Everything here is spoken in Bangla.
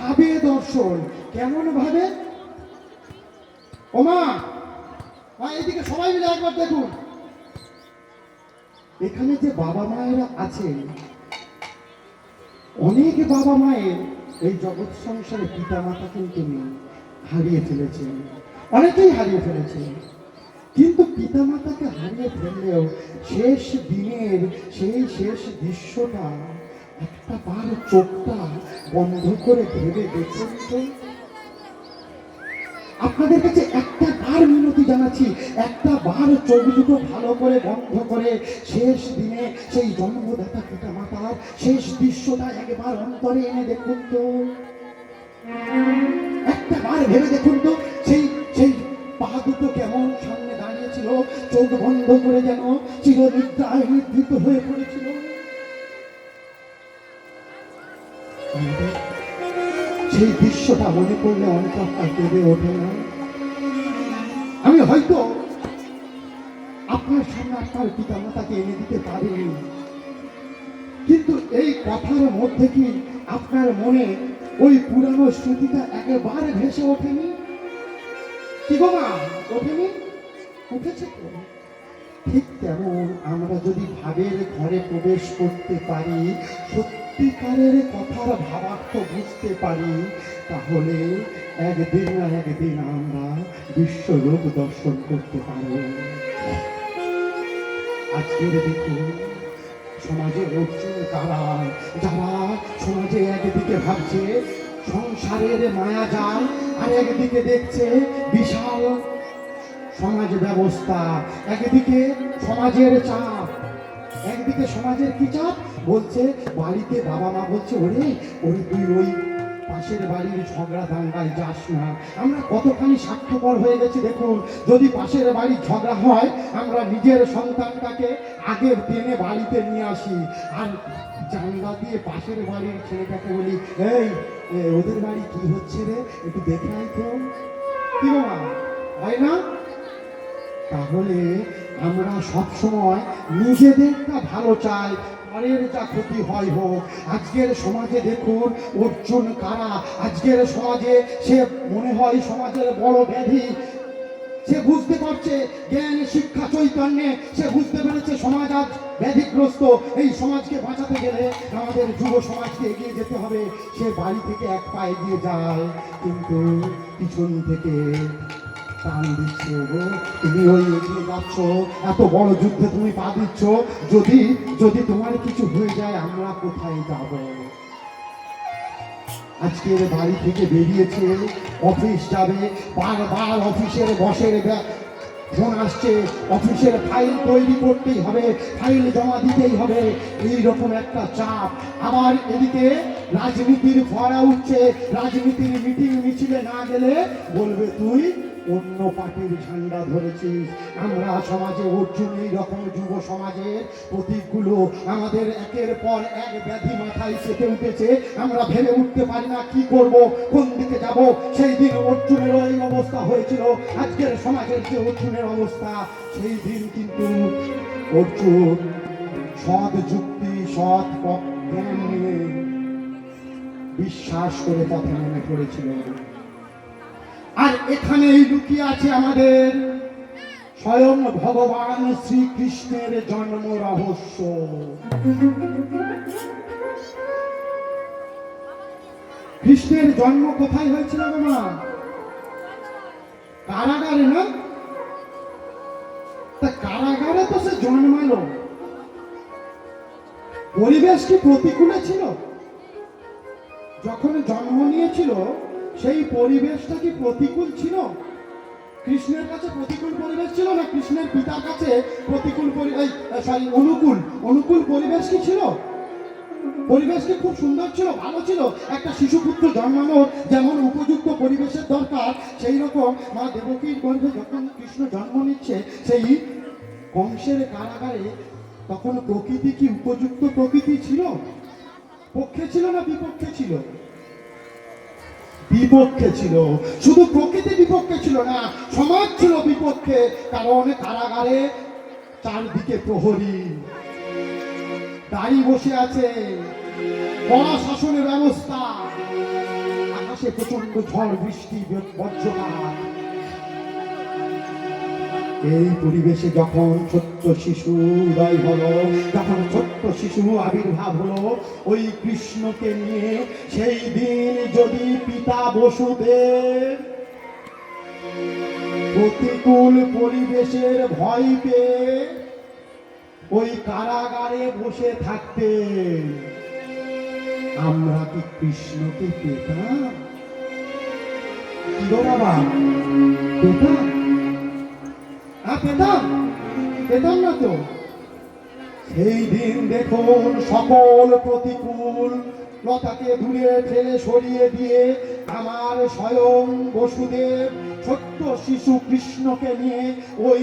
ভাবে দর্শন। কেমন ভাবে? ওমা! মা, এদিকে সবাই মিলে একবার দেখুন। এখানে যে বাবা মায়েরা আছেন, অনেক বাবা মায়ের এই জগৎ সংসারে পিতা মাতা কিন্তু হারিয়ে ফেলেছেন। অনেকেই হারিয়ে ফেলেছেন। কিন্তু পিতা মাতাকে হারিয়ে ফেললেও শেষ দিনের সেই শেষ দৃশ্যটা একটা বার চোখটা বন্ধ করে ভেবে দেখুন তো। আপনাদের কাছে একটা বার মিনতি জানাচ্ছি, একটা বার চোখ দুটো ভালো করে বন্ধ করে শেষ দিনে সেই জন্মদাতা পিতা মাতার শেষ দৃশ্যটা একবার অন্তরে এনে দেখুন তো। একটা বার ভেবে দেখুন তো, সেই সেই পা দুটো কেমন সামনে দাঁড়িয়েছিল, চোখ বন্ধ করে যেন চিরনিদ্রায় হয়ে পড়েছিল। সেই দৃশ্যটা মনে করলে অন্তরটা কেঁদে ওঠে না। আমি হয়তো আপনার সামনে আপনার পিতা মাতাকে এনে দিতে পারিনি। কিন্তু এই কথার মধ্যে কি আপনার মনে ওই পুরানো স্মৃতিটা একেবারে ভেসে ওঠেনি? কি গো মা, ওঠেনি? উঠেছে তো? ঠিক তেমন আমরা যদি ভাবের ঘরে প্রবেশ করতে পারি, সত্যিকারের কথার ভাবার্থ বুঝতে পারি, তাহলে একদিন না একদিন আমরা বিশ্বলোক দর্শন করতে পারব। আজকের দেখুন সমাজে অর্জুন কারা যারা সমাজে একদিকে ভাবছে, সংসারের মায়া জাল আর একদিকে দেখছে বিশাল সমাজ ব্যবস্থা। একদিকে সমাজের চাপ, একদিকে সমাজের কি চাপ? বলছে, বাড়িতে বাবা মা বলছে, ওরে ওরে তুই ওই পাশের বাড়ির ঝগড়া দাঙ্গায় যাস না। আমরা কতখানি স্বার্থপর হয়ে গেছি দেখুন। যদি পাশের বাড়ির ঝগড়া হয়, আমরা নিজের সন্তানটাকে আগের দিনে বাড়িতে নিয়ে আসি। আর জানলা দিয়ে পাশের বাড়ির ছেলেটাকে বলি, এই ওদের বাড়ি কি হচ্ছে রে? একটু দেখে আয় তো। কি হয় না? তাহলে আমরা সব সময় নিজেদেরটা ভালো চাই পরের যা ক্ষতি হয় হোক। আজকের সমাজে দেখুন, অর্জুন কারা? আজকের সমাজে সে মনে হয় সমাজের বড় ব্যাধি। সে বুঝতে পারছে জ্ঞান, শিক্ষা, চৈতন্যে। সে বুঝতে পেরেছে সমাজ আজ ব্যাধিগ্রস্ত। এই সমাজকে বাঁচাতে গেলে আমাদের যুব সমাজকে এগিয়ে যেতে হবে। সে বাড়ি থেকে এক পায়ে এগিয়ে যায়, কিন্তু পিছন থেকে টান দিচ্ছে গো। তুমি ওই এগিয়ে যাচ্ছ, এত বড় যুদ্ধে তুমি পা দিচ্ছ। যদি যদি তোমার কিছু হয়ে যায়, আমরা কোথায় যাব? আজকের বাড়ি থেকে বেরিয়েছে, অফিস যাবে, বারবার অফিসের বসের ফোন আসছে, অফিসের ফাইল তৈরি করতেই হবে, ফাইল জমা দিতেই হবে। এই রকম একটা চাপ। আবার এদিকে রাজনীতির ফরা উঠছে, রাজনীতির মিটিং মিছিলে না গেলে বলবে, তুই অন্য পার্টির ঝান্ডা ধরেছিস আমরা সমাজে অর্জুন, এই রকম যুব সমাজের প্রতীকগুলো আমাদের একের পর এক ব্যাধি মাথায় চেপে উঠেছে। আমরা ভেবে উঠতে পারি না কি করব, কোন দিকে যাব। সেই দিন অর্জুনেরও এই অবস্থা হয়েছিল। আজকের সমাজের যে অর্জুনের অবস্থা, সেই দিন কিন্তু অর্জুন সৎ যুক্তি, সৎ জ্ঞান নিয়ে বিশ্বাস করে পথে নেমে পড়েছিল আর এখানেই লুকিয়ে আছে আমাদের স্বয়ং ভগবান শ্রীকৃষ্ণের জন্ম রহস্য। কৃষ্ণের জন্ম কোথায় হয়েছিল বাবা কারাগারে না? তা কারাগারে তো সে জন্মালো। পরিবেশ কি প্রতিকূলে ছিল? যখন জন্ম নিয়েছিল সেই পরিবেশটা কি প্রতিকূল ছিল? কৃষ্ণের কাছে প্রতিকূল পরিবেশ ছিল না কৃষ্ণের পিতার কাছে প্রতিকূল সরি অনুকূল। অনুকূল পরিবেশ কি ছিল? পরিবেশ কি খুব সুন্দর ছিল, ভালো ছিল? একটা শিশুপুত্র জন্মানোর যেমন উপযুক্ত পরিবেশের দরকার, সেই রকম মা দেবকীর গর্ভে যখন কৃষ্ণ জন্ম নিচ্ছে, সেই কংসের কারাগারে তখন প্রকৃতি কি উপযুক্ত প্রকৃতি ছিল? পক্ষে ছিল না বিপক্ষে ছিল? বিপক্ষে ছিল। শুধু প্রকৃতি বিপক্ষে ছিল না, সমাজ ছিল বিপক্ষে, কারণ কারাগারে চারদিকে প্রহরী। দাড়ি বসে আছে, কড়া শাসনের ব্যবস্থা। আকাশে প্রচণ্ড ঝড়, বৃষ্টি, বজ্রপাত। এই পরিবেশে যখন ছোট্ট শিশু উদয় হলো, যখন ছোট্ট শিশু আবির্ভাব হলো, ওই কৃষ্ণকে নিয়ে সেই দিন যদি পিতা বসুদেব প্রতিকূল পরিবেশের ভয় পেয়ে ওই কারাগারে বসে থাকতে, আমরা কি কৃষ্ণকে পেতাম? বাবা? পেতাম? পেতাম পেতাম না তো সেই দিন দেখুন সকল প্রতিকূল, লতাকে দূরে ঠেলে সরিয়ে দিয়ে আমার স্বয়ং বসুদেব, ছোট্ট শিশু কৃষ্ণকে নিয়ে ওই